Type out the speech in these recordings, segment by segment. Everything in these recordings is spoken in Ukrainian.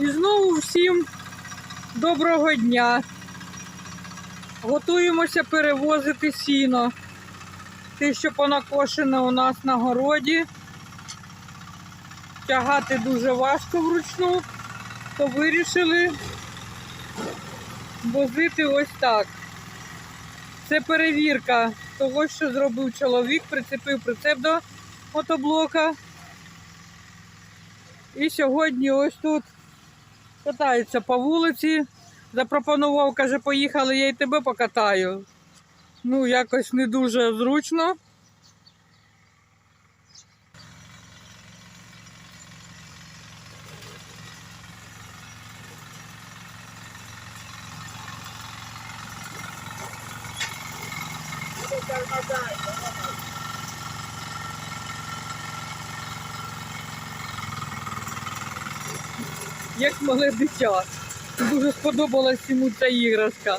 І знову всім доброго дня. Готуємося перевозити сіно. Те, що понакошене у нас на городі. Тягати дуже важко вручну, то вирішили возити ось так. Це перевірка того, що зробив чоловік, прицепив прицеп до мотоблока. І сьогодні ось тут катаються по вулиці. Запропонував, каже, поїхали, я й тебе покатаю. Ну, якось не дуже зручно. Як мале дитя. Дуже сподобалась йому ця іграшка.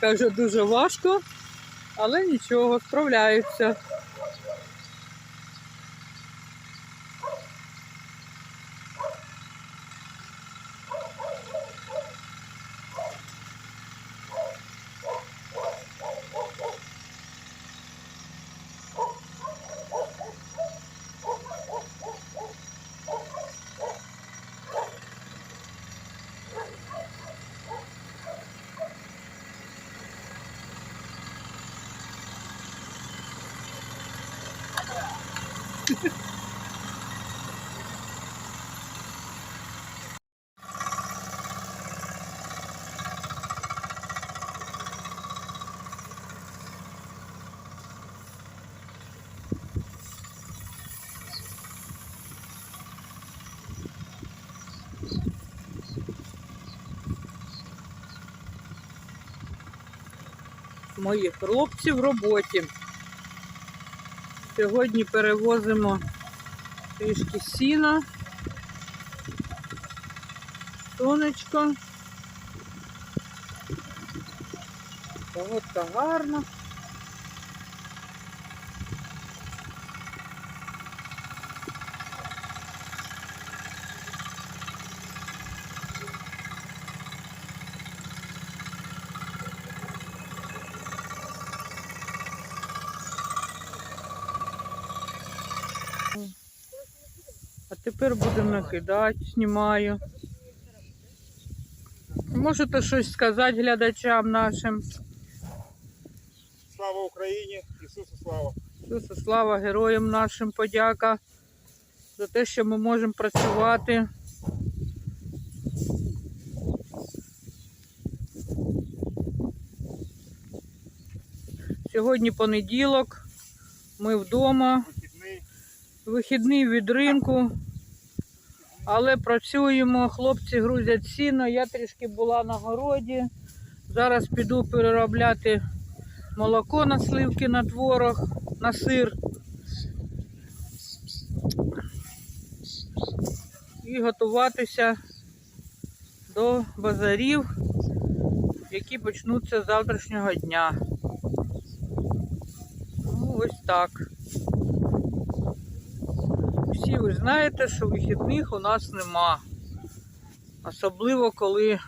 Каже, дуже важко, але нічого, справляються. Мої хлопці в роботі. Сьогодні перевозимо трішки сіна, сонечко. Погодка гарна. А тепер будемо накидати, знімаю. Можете щось сказати глядачам нашим. Слава Україні! Ісусу слава! Ісусу слава героям нашим, подяка за те, що ми можемо працювати. Сьогодні понеділок, ми вдома, Вихідний. вихідний від ринку, але працюємо, хлопці грузять сіно, я трішки була на городі. Зараз піду переробляти молоко на сливки, на творог, на сир. І готуватися до базарів, які почнуться з завтрашнього дня. Ну, ось так. Всі ви знаєте, що вихідних у нас нема. Особливо коли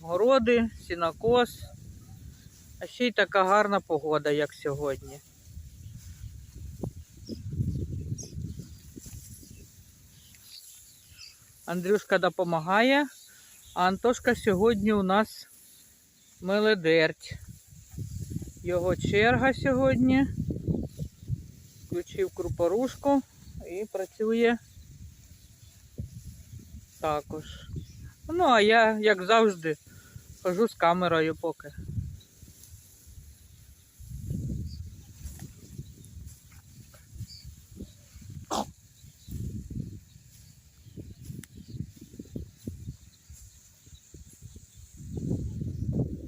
городи, сінокос, а ще й така гарна погода, як сьогодні. Андрюшка допомагає, а Антошка сьогодні у нас меледерть. Його черга сьогодні. Включив крупорушку і працює також. Ну, а я, як завжди, хожу з камерою поки.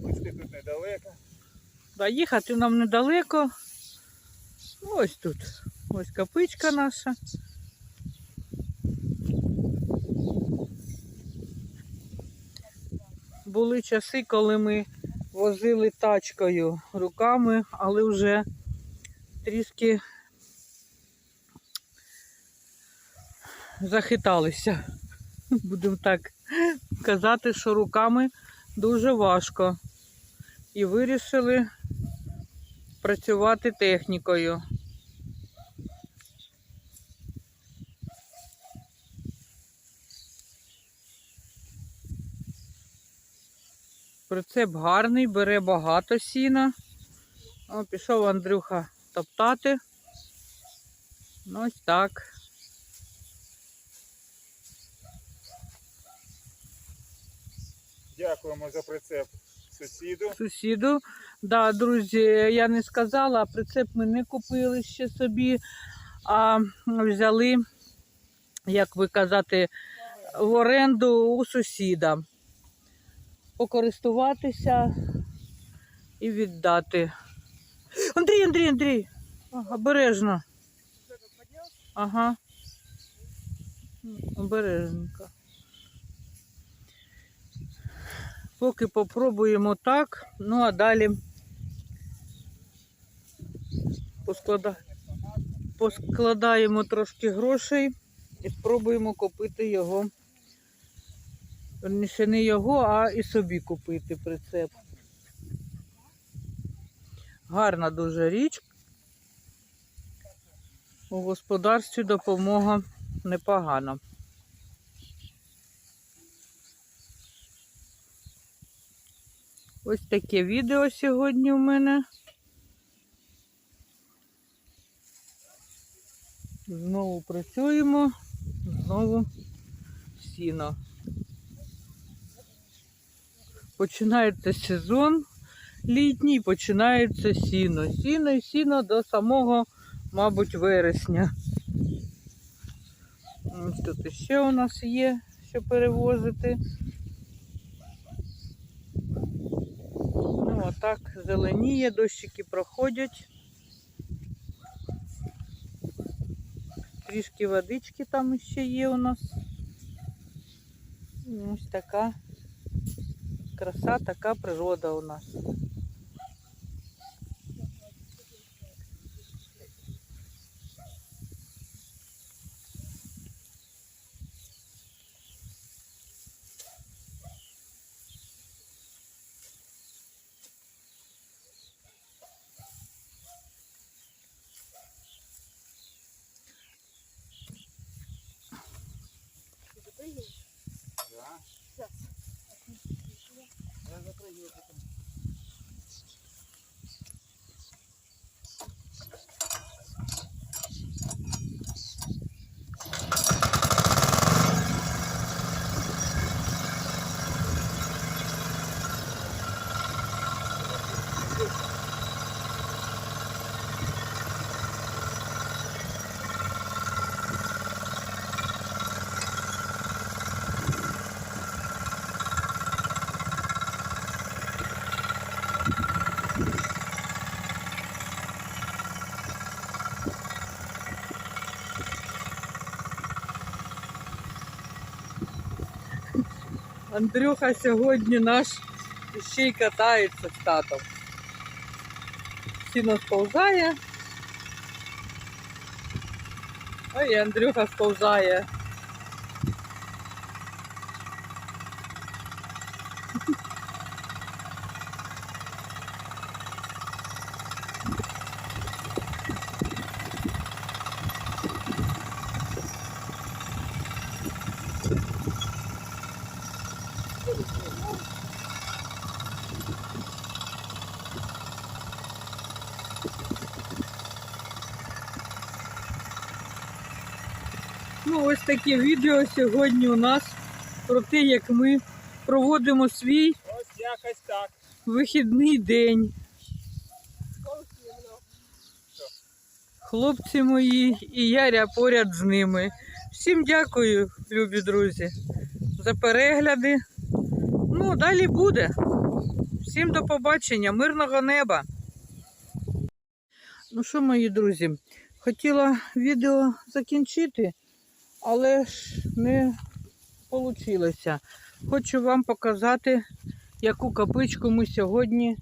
Пусти тут недалеко. Да, їхати нам недалеко. Ось тут. Ось капичка наша. Були часи, коли ми возили тачкою руками, але вже трішки захиталися. Будемо так казати, що руками дуже важко. І вирішили працювати технікою. Прицеп гарний, бере багато сіна. О, пішов Андрюха топтати. Ну, ось так. Дякуємо за прицеп сусіду. сусіду. Да, друзі, я не сказала, прицеп ми не купили ще собі, а взяли, як ви казати, в оренду у сусіда. Покористуватися і віддати. Андрій, Андрій, Андрій, обережно. Ага. Обережненько. Поки попробуємо так, ну а далі посклада... поскладаємо трошки грошей і спробуємо купити його. Верніше не його, а і собі купити прицеп. Гарна дуже річ. У господарстві допомога непогана. Ось таке відео сьогодні у мене. Знову працюємо, знову сіно. Починається сезон літній, починається сіно. Сіно і сіно до самого, мабуть, вересня. Тут ще у нас є, що перевозити. Ну, а так зеленіє, дощики проходять. Трішки водички там ще є у нас. Ось така краса, така природа у нас. Андрюха сьогодні наш ще й катається з татом. Сіно сповзає. Ой, Андрюха сповзає. Ну, ось таке відео сьогодні у нас про те, як ми проводимо свій Ось якось так. вихідний день. Хлопці мої і Яря поряд з ними. Всім дякую, любі друзі, за перегляди. Ну, далі буде. Всім до побачення, мирного неба. Ну що, мої друзі, хотіла відео закінчити, але ж не вийшло. Хочу вам показати, яку капичку ми сьогодні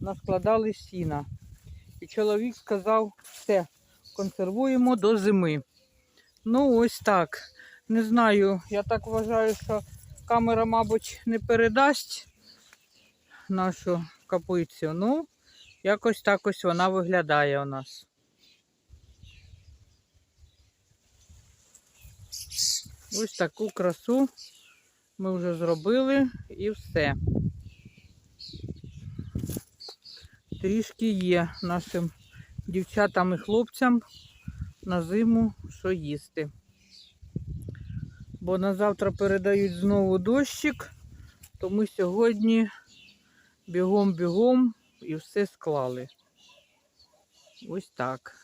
наскладали сіна. І чоловік сказав, все, консервуємо до зими. Ну, ось так. Не знаю, я так вважаю, що камера, мабуть, не передасть нашу капицю. Ну, якось так ось вона виглядає у нас. Ось таку красу ми вже зробили і все. Трішки є нашим дівчатам і хлопцям на зиму що їсти. Бо на завтра передають знову дощик, то ми сьогодні бігом-бігом і все склали. Ось так.